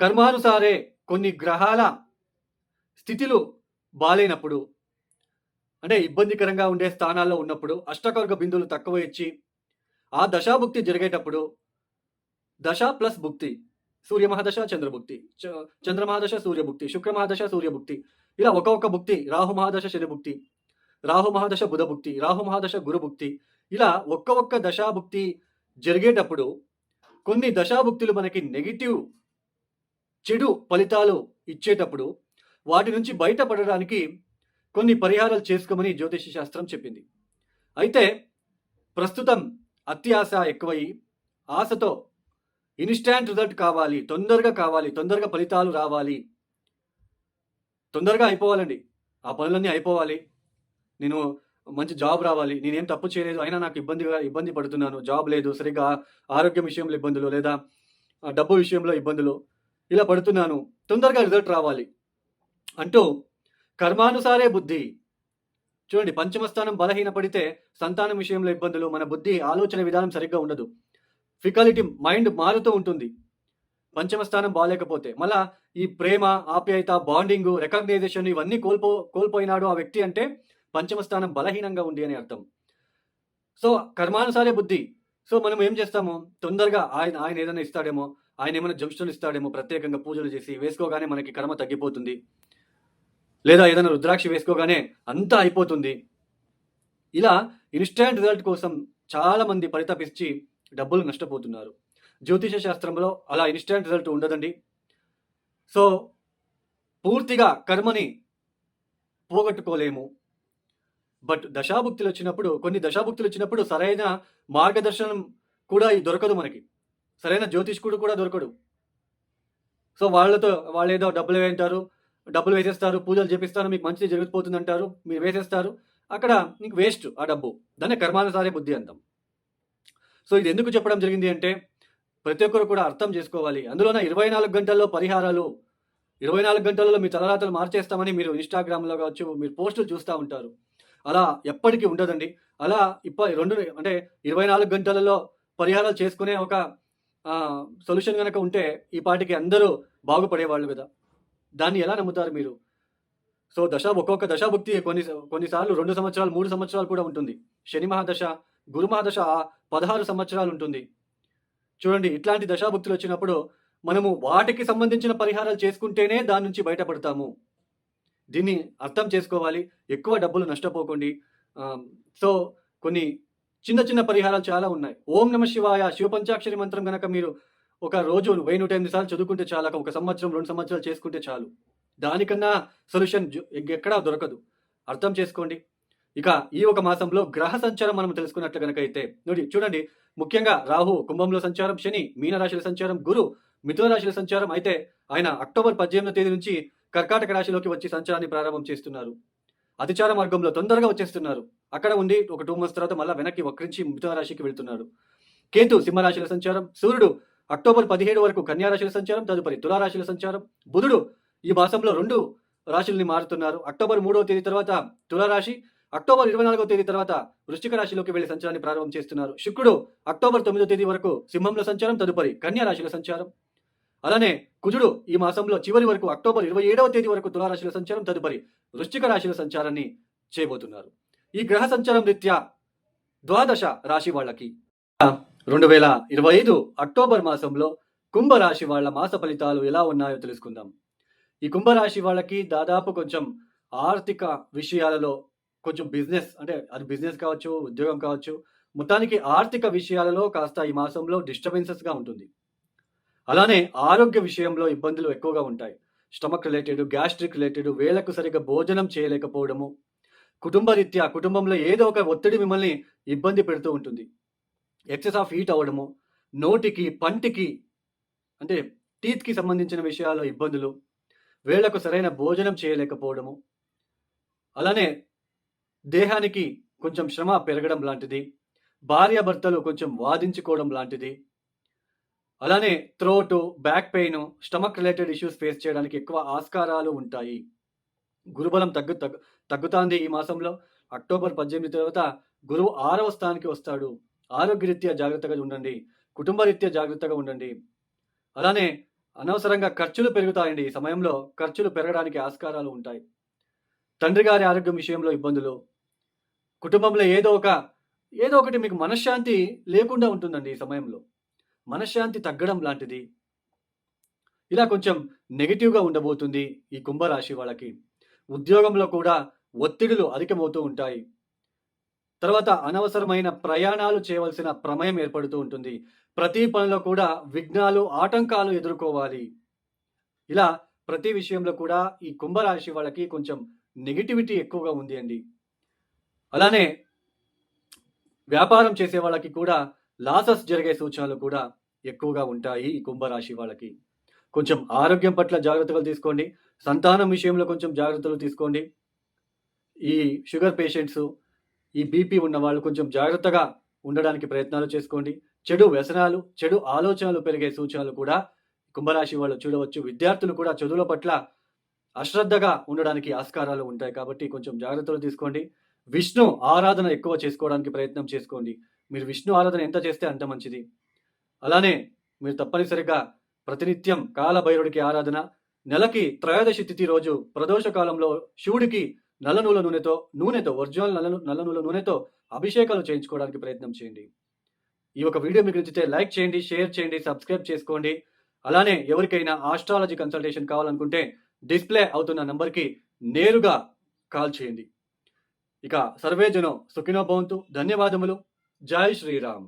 కర్మానుసారే కొన్ని గ్రహాల స్థితిలు బాలేనప్పుడు అంటే ఇబ్బందికరంగా ఉండే స్థానాల్లో ఉన్నప్పుడు అష్టకర్గ బిందువులు తక్కువ ఇచ్చి ఆ దశాభుక్తి జరిగేటప్పుడు దశ ప్లస్ భుక్తి సూర్య మహాదశ చంద్రభుక్తి చ- చంద్ర మహాదశ సూర్యభుక్తి శుక్ర మహాదశ సూర్యభుక్తి ఇలా ఒక్కొక్క భుక్తి రాహు మహాదశ శనిభుక్తి రాహు మహాదశ బుధభుక్తి రాహు మహాదశ గురుభుక్తి ఇలా ఒక్క ఒక్క దశాభుక్తి జరిగేటప్పుడు కొన్ని దశాభుక్తులు మనకి నెగిటివ్ చెడు ఫలితాలు ఇచ్చేటప్పుడు వాటి నుంచి బయటపడడానికి కొన్ని పరిహారాలు చేసుకోమని జ్యోతిష శాస్త్రం చెప్పింది. అయితే ప్రస్తుతం అత్యాశ ఎక్కువయి ఆశతో ఇన్స్టాంట్ రిజల్ట్ కావాలి తొందరగా కావాలి తొందరగా ఫలితాలు రావాలి. తొందరగా అయిపోవాలండి. ఆ పనులన్నీ అయిపోవాలి. నేను మంచి జాబ్ రావాలి. నేనేం తప్పు చేయలేదు. అయినా నాకు ఇబ్బందిగా ఇబ్బంది పడుతున్నాను. జాబ్ లేదు. సరిగ్గా ఆరోగ్యం విషయంలో ఇబ్బందులు లేదా డబ్బు విషయంలో ఇబ్బందులు. ఇలా పడుతున్నాను. తొందరగా రిజల్ట్ రావాలి. అంటూ కర్మానుసారే బుద్ధి. చూడండి పంచమ స్థానం సంతానం విషయంలో ఇబ్బందులు మన బుద్ధి ఆలోచన విధానం సరిగ్గా ఉండదు. ఫికాలిటీ మైండ్ మారుతూ ఉంటుంది. పంచమ స్థానం బాగాలేకపోతే మళ్ళా ఈ ప్రేమ ఆప్యాయత బాండింగ్ రికగ్నైజేషన్ ఇవన్నీ కోల్పో కోల్పోయినాడు ఆ వ్యక్తి అంటే పంచమ స్థానం బలహీనంగా ఉంది అని అర్థం. సో కర్మానుసారే బుద్ధి. సో మనం ఏం చేస్తాము? తొందరగా ఆయన ఆయన ఏదైనా ఇస్తాడేమో. ఆయన ఏమైనా జంక్షన్లు ఇస్తాడేమో ప్రత్యేకంగా పూజలు చేసి వేసుకోగానే మనకి కర్మ తగ్గిపోతుంది. లేదా ఏదైనా రుద్రాక్ష వేసుకోగానే అంతా అయిపోతుంది. ఇలా ఇన్స్టాంట్ రిజల్ట్ కోసం చాలామంది పరితపిచ్చి డబ్బులు నష్టపోతున్నారు. జ్యోతిష శాస్త్రంలో అలా ఇన్స్టాంట్ రిజల్ట్ ఉండదండి. సో పూర్తిగా కర్మని పోగొట్టుకోలేము. బట్ దశాభుక్తులు వచ్చినప్పుడు కొన్ని దశాభుక్తులు వచ్చినప్పుడు సరైన మార్గదర్శనం కూడా దొరకదు మనకి. సరైన జ్యోతిష్కుడు కూడా దొరకడు. సో వాళ్ళతో వాళ్ళు ఏదో డబ్బులు వేయంటారు డబ్బులు వేసేస్తారు పూజలు చేపిస్తారు మీకు మంచిది జరిగిపోతుంది అంటారు మీరు వేసేస్తారు. అక్కడ మీకు వేస్ట్ ఆ డబ్బు. దాన్ని కర్మానుసారే బుద్ధి అంటాం. సో ఇది ఎందుకు చెప్పడం జరిగింది అంటే ప్రతి ఒక్కరు కూడా అర్థం చేసుకోవాలి. అందులోన ఇరవై నాలుగు గంటల్లో పరిహారాలు ఇరవై నాలుగు గంటలలో మీ తలరాతలు మార్చేస్తామని మీరు ఇన్స్టాగ్రామ్లో కావచ్చు మీరు పోస్టులు చూస్తూ ఉంటారు. అలా ఎప్పటికీ ఉండదండి. అలా ఇప్ప రెండు అంటే ఇరవై నాలుగు గంటలలో పరిహారాలు చేసుకునే ఒక సొల్యూషన్ కనుక ఉంటే ఈ పాటికి అందరూ బాగుపడేవాళ్ళు కదా. దాన్ని ఎలా నమ్ముతారు మీరు? సో దశ ఒక్కొక్క దశాభుక్తి కొన్ని కొన్నిసార్లు రెండు సంవత్సరాలు మూడు సంవత్సరాలు కూడా ఉంటుంది. శని మహాదశ గురు మహాదశ పదహారు సంవత్సరాలు ఉంటుంది. చూడండి ఇట్లాంటి దశాభుక్తులు వచ్చినప్పుడు మనము వాటికి సంబంధించిన పరిహారాలు చేసుకుంటేనే దాని నుంచి బయటపడతాము. దీన్ని అర్థం చేసుకోవాలి. ఎక్కువ డబ్బులు నష్టపోకండి. సో కొన్ని చిన్న చిన్న పరిహారాలు చాలా ఉన్నాయి. ఓం నమ శివాయ శివ పంచాక్షరి మంత్రం కనుక మీరు ఒక రోజు వెయ్యి నూట ఎనిమిది సార్లు చదువుకుంటే చాలు ఒక సంవత్సరం రెండు సంవత్సరాలు చేసుకుంటే చాలు. దానికన్నా సొల్యూషన్ ఎక్కడా దొరకదు. అర్థం చేసుకోండి. ఇక ఈ ఒక మాసంలో గ్రహ సంచారం మనం తెలుసుకున్నట్లు కనుక అయితే చూడండి. ముఖ్యంగా రాహు కుంభంలో సంచారం శని మీనరాశుల సంచారం గురు మిథున రాశుల సంచారం. అయితే ఆయన అక్టోబర్ పద్దెనిమిదో తేదీ నుంచి కర్కాటక రాశిలోకి వచ్చి సంచారాన్ని ప్రారంభం చేస్తున్నారు. అతిచార మార్గంలో తొందరగా వచ్చేస్తున్నారు. అక్కడ ఉండి ఒక టూ మంత్స్ తర్వాత మళ్ళీ వెనక్కి వక్రించి మిథున రాశికి వెళ్తున్నాడు. కేతు సింహరాశిలో సంచారం సూర్యుడు అక్టోబర్ పదిహేడు వరకు కన్యారాశిలో సంచారం తదుపరి తులారాశిలో సంచారం బుధుడు ఈ మాసంలో రెండు రాశుల్ని మారుతున్నారు. అక్టోబర్ మూడవ తేదీ తర్వాత తులారాశి అక్టోబర్ ఇరవై నాలుగవ తేదీ తర్వాత వృశ్చిక రాశిలోకి వెళ్ళి సంచారాన్ని ప్రారంభం చేస్తున్నారు. శుక్రుడు అక్టోబర్ తొమ్మిదో తేదీ వరకు సింహంలో సంచారం తదుపరి కన్యా రాశిలో సంచారం. అలానే కుజుడు ఈ మాసంలో చివరి వరకు అక్టోబర్ ఇరవై ఏడవ తేదీ వరకు తులారాశిలో సంచారం తదుపరి వృశ్చిక రాశిలో సంచారాన్ని చేయబోతున్నారు. ఈ గ్రహ సంచారం రీత్యా ద్వాదశ రాశి వాళ్ళకి. రెండు వేల ఇరవై ఐదు అక్టోబర్ మాసంలో కుంభరాశి వాళ్ళ మాస ఫలితాలు ఎలా ఉన్నాయో తెలుసుకుందాం. ఈ కుంభరాశి వాళ్ళకి దాదాపు కొంచెం ఆర్థిక విషయాలలో కొంచెం బిజినెస్ అంటే అది బిజినెస్ కావచ్చు ఉద్యోగం కావచ్చు మొత్తానికి ఆర్థిక విషయాలలో కాస్త ఈ మాసంలో డిస్టర్బెన్సెస్గా ఉంటుంది. అలానే ఆరోగ్య విషయంలో ఇబ్బందులు ఎక్కువగా ఉంటాయి. స్టమక్ రిలేటెడ్ గ్యాస్ట్రిక్ రిలేటెడ్ వేళకు సరిగ్గా భోజనం చేయలేకపోవడము కుటుంబ రీత్యా కుటుంబంలో ఏదో ఒక ఒత్తిడి మిమ్మల్ని ఇబ్బంది పెడుతూ ఉంటుంది ఎక్సెస్ ఆఫ్ హీట్ అవ్వడము నోటికి పంటికి అంటే టీత్‌కి సంబంధించిన విషయాల్లో ఇబ్బందులు, వేళ్ళకు సరైన భోజనం చేయలేకపోవడము. అలానే దేహానికి కొంచెం శ్రమ పెరగడం లాంటిది. భార్యాభర్తలు కొంచెం వాదించుకోవడం లాంటిది. అలానే throat back pain stomach related issues face చేయడానికి ఎక్కువ ఆస్కారాలు ఉంటాయి. గురుబలం తగ్గు తగ్గు తగ్గుతాంది ఈ మాసంలో. అక్టోబర్ 18 తర్వాత గురువు ఆరవ స్థానానికి వస్తాడు. ఆరోగ్యరీత్యా జాగ్రత్తగా ఉండండి. కుటుంబరీత్యా జాగ్రత్తగా ఉండండి. అలానే అనవసరంగా ఖర్చులు పెరుగుతాయండి. ఈ సమయంలో ఖర్చులు పెరగడానికి ఆస్కారాలు ఉంటాయి. తండ్రి గారి ఆరోగ్యం విషయంలో ఇబ్బందులు. కుటుంబంలో ఏదో ఒక ఏదో ఒకటి మీకు మనశ్శాంతి లేకుండా ఉంటుందండి ఈ సమయంలో. మనశ్శాంతి తగ్గడం లాంటిది. ఇలా కొంచెం నెగిటివ్గా ఉండబోతుంది ఈ కుంభరాశి వాళ్ళకి. ఉద్యోగంలో కూడా ఒత్తిడులు అధికమవుతూ ఉంటాయి. తర్వాత అనవసరమైన ప్రయాణాలు చేయవలసిన ప్రమేయం ఏర్పడుతూ ఉంటుంది. ప్రతి పనిలో కూడా విఘ్నాలు, ఆటంకాలు ఎదుర్కోవాలి. ఇలా ప్రతి విషయంలో కూడా ఈ కుంభరాశి వాళ్ళకి కొంచెం నెగటివిటీ ఎక్కువగా ఉంది అండి. అలానే వ్యాపారం చేసే వాళ్ళకి కూడా లాసెస్ జరిగే సూచనలు కూడా ఎక్కువగా ఉంటాయి ఈ కుంభరాశి వాళ్ళకి. కొంచెం ఆరోగ్యం పట్ల జాగ్రత్తలు తీసుకోండి. సంతానం విషయంలో కొంచెం జాగ్రత్తలు తీసుకోండి. ఈ షుగర్ పేషెంట్స్ ఈ బీపీ ఉన్న వాళ్ళు కొంచెం జాగ్రత్తగా ఉండడానికి ప్రయత్నాలు చేసుకోండి. చెడు వ్యసనాలు, చెడు ఆలోచనలు పెరిగే సూచనలు కూడా కుంభరాశి వాళ్ళు చూడవచ్చు. విద్యార్థులు కూడా చదువుల పట్ల అశ్రద్ధగా ఉండడానికి ఆస్కారాలు ఉంటాయి కాబట్టి కొంచెం జాగ్రత్తలు తీసుకోండి. విష్ణు ఆరాధన ఎక్కువ చేసుకోవడానికి ప్రయత్నం చేసుకోండి. మీరు విష్ణు ఆరాధన ఎంత చేస్తే అంత మంచిది. అలానే మీరు తప్పనిసరిగా ప్రతినిత్యం కాలభైరుడికి ఆరాధన, నెలకి త్రయోదశి తిథి రోజు ప్రదోష కాలంలో శివుడికి నల్ల నూనెతో నూనెతో ఒరిజినల్ నల్ల నల్లనూల నల్ల నూనెతో అభిషేకాలు చేయించుకోవడానికి ప్రయత్నం చేయండి. ఈ ఒక వీడియో మీకు నచ్చితే లైక్ చేయండి, షేర్ చేయండి, సబ్స్క్రైబ్ చేసుకోండి. అలానే ఎవరికైనా ఆస్ట్రాలజీ కన్సల్టేషన్ కావాలనుకుంటే డిస్‌ప్లే అవుతున్న నంబర్‌కి నేరుగా కాల్ చేయండి. ఇక సర్వేజనం సుఖినో భవంతు. ధన్యవాదములు. జై శ్రీరామ్.